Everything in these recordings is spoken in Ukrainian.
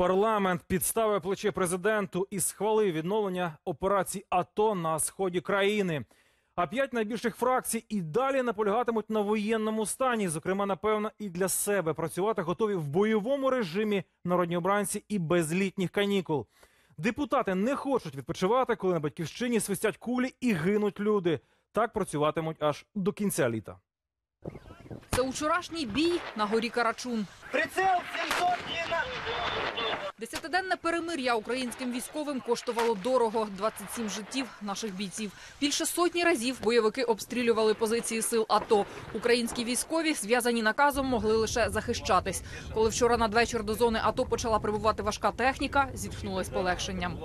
Парламент підставив плече президенту і схвалив відновлення операцій АТО на сході країни. А п'ять найбільших фракцій і далі наполягатимуть на воєнному стані. Зокрема, напевно, і для себе працювати готові в бойовому режимі народні обранці і без літніх канікул. Депутати не хочуть відпочивати, коли на батьківщині свистять кулі і гинуть люди. Так працюватимуть аж до кінця літа. Це вчорашній бій на горі Карачун. Прицел 700 длина. Десятиденне перемир'я українським військовим коштувало дорого 27 життів наших бійців. Більше сотні разів бойовики обстрілювали позиції сил АТО. Українські військові, зв'язані наказом, могли лише захищатись. Коли вчора надвечір до зони АТО почала прибувати важка техніка, зітхнули полегшенням.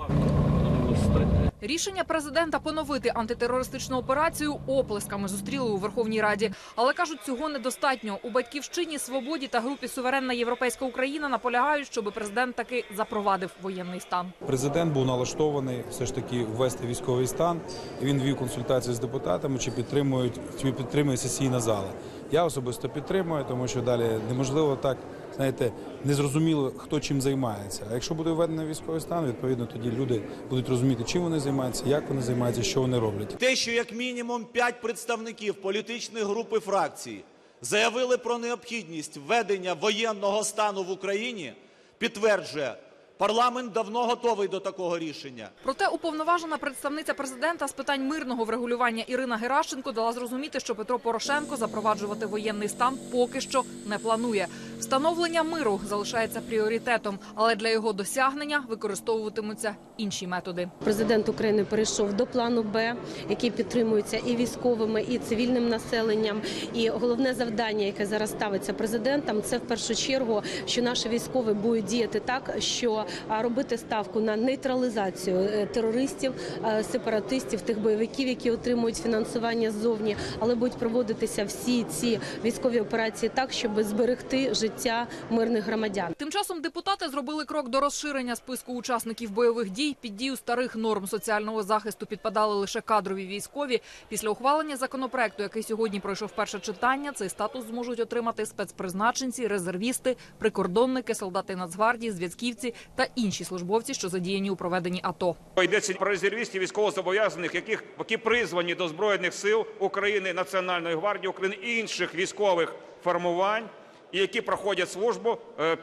Рішення президента поновити антитерористичну операцію оплесками зустріли у Верховній Раді. Але кажуть, цього недостатньо. У батьківщині свободі та групі Суверенна Європейська Україна наполягають, щоб президент таки запровадив воєнний стан. Президент був налаштований все ж таки ввести військовий стан. Він вів консультації з депутатами, чи підтримують чи підтримує сесійна зала. Я особисто підтримую, тому що далі неможливо так, знаєте, незрозуміло, хто чим займається. А якщо буде введений військовий стан, відповідно тоді люди будуть розуміти, чим вони займаються, як вони займаються, що вони роблять. Те, що як мінімум 5 представників політичної групи фракцій заявили про необхідність введення воєнного стану в Україні, підтверджує, парламент давно готовий до такого рішення. Проте уповноважена представниця президента з питань мирного врегулювання Ірина Геращенко дала зрозуміти, що Петро Порошенко запроваджувати воєнний стан поки що не планує. Встановлення миру залишається пріоритетом, але для його досягнення використовуватимуться інші методи. Президент України перейшов до плану Б, який підтримується і військовими, і цивільним населенням. І головне завдання, яке зараз ставиться президентом, це в першу чергу, що наші військові будуть діяти так, що робити ставку на нейтралізацію е, терористів, е, сепаратистів, тих бойовиків, які отримують фінансування ззовні, але будуть проводитися всі ці військові операції так, щоб зберегти життя мирних громадян. Тим часом депутати зробили крок до розширення списку учасників бойових дій. Під дію старих норм соціального захисту підпадали лише кадрові військові. Після ухвалення законопроекту, який сьогодні пройшов перше читання, цей статус зможуть отримати спецпризначенці, резервісти, прикордонники, солдати Нацгвардії, зв'язківці та інші службовці, що задіяні у проведенні АТО. Йдеться про резервістів військовозобов'язаних, яких які призвані до збройних сил України, Національної гвардії України і інших військових формувань, і які проходять службу е,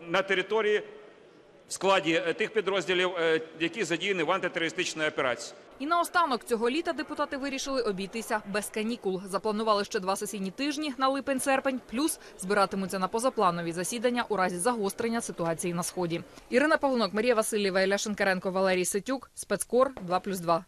на території в складі е, тих підрозділів, е, які задіяні в антитерористичній операції. І наостанок цього літа депутати вирішили обійтися без канікул. Запланували ще два сесійні тижні на липень-серпень, плюс збиратимуться на позапланові засідання у разі загострення ситуації на сході. Ірина Павлунок, Марія Васильєва, Ілля Шенкаренко, Валерій Сетюк, спецкор 2+,2.